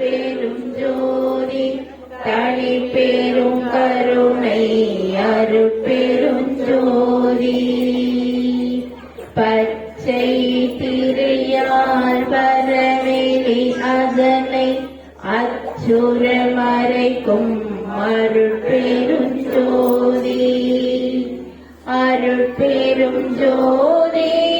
பெரும் ஜோதி தனி பெரும் கருணை அருட்பெரும் ஜோதி. பச்சை திரையார் பரவெளி அதனை அச்சுர மறைக்கும் அருட்பெரும் ஜோதி. அருட்பெரும் ஜோதி.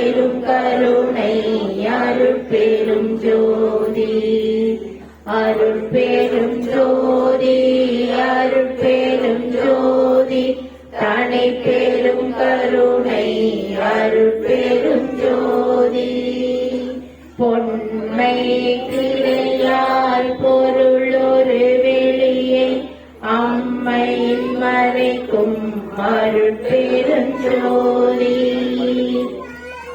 தனி பெரும் கருணை அருட்பெரும் ஜோதி. அருட்பெரும் ஜோதி அருட்பெரும் ஜோதி. தனி பெரும் கருணை அருட்பெரும் ஜோதி. பொன்மை திரையால் பொருளொரு வெளியை அம்மையின் மறைக்கும் அருட்பெரும் ஜோதி.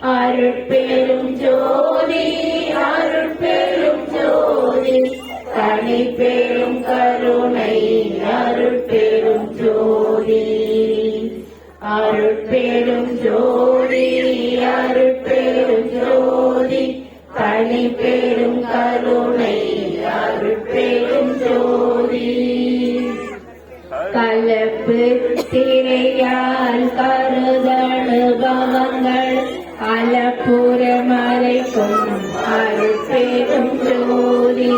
அருட்பெரும் ஜோதி அருட்பெரும் ஜோதி தனி பெரும் கருணை அருட்பெரும் ஜோதி அருட்பெரும் ஜோதி அருட்பெரும் ஜோதி தனி பெரும் கருணை அருட்பெரும் ஜோதி கலப்பு திரையால் கருதணுபவங்கள் அலப்புற மறைக்கும் அருட்பெரும் ஜோதி.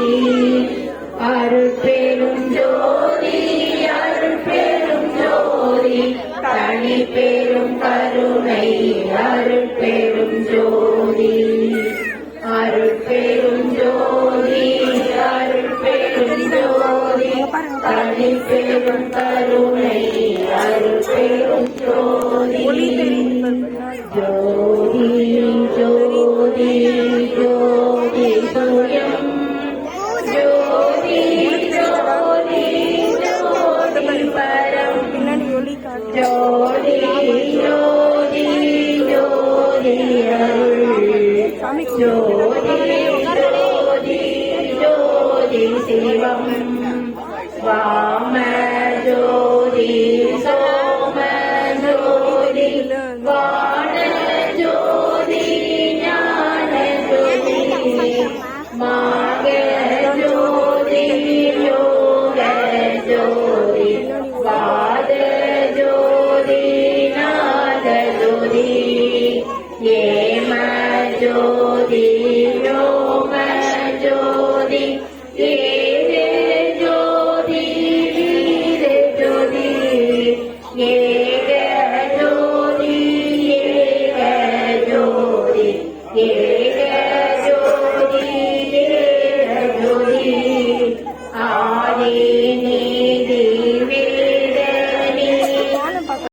அருட்பெரும் ஜோதி அருட்பெரும் ஜோதி. தனி பெரும் கருணை அருட்பெரும் ஜோதி. அருட்பெரும் ஜோதி அருட்பெரும் ஜோதி. தனி பெரும் கருணை அருட்பெரும் ஜோதி. ஜோதி. அருள் சாமி ஜோதி কে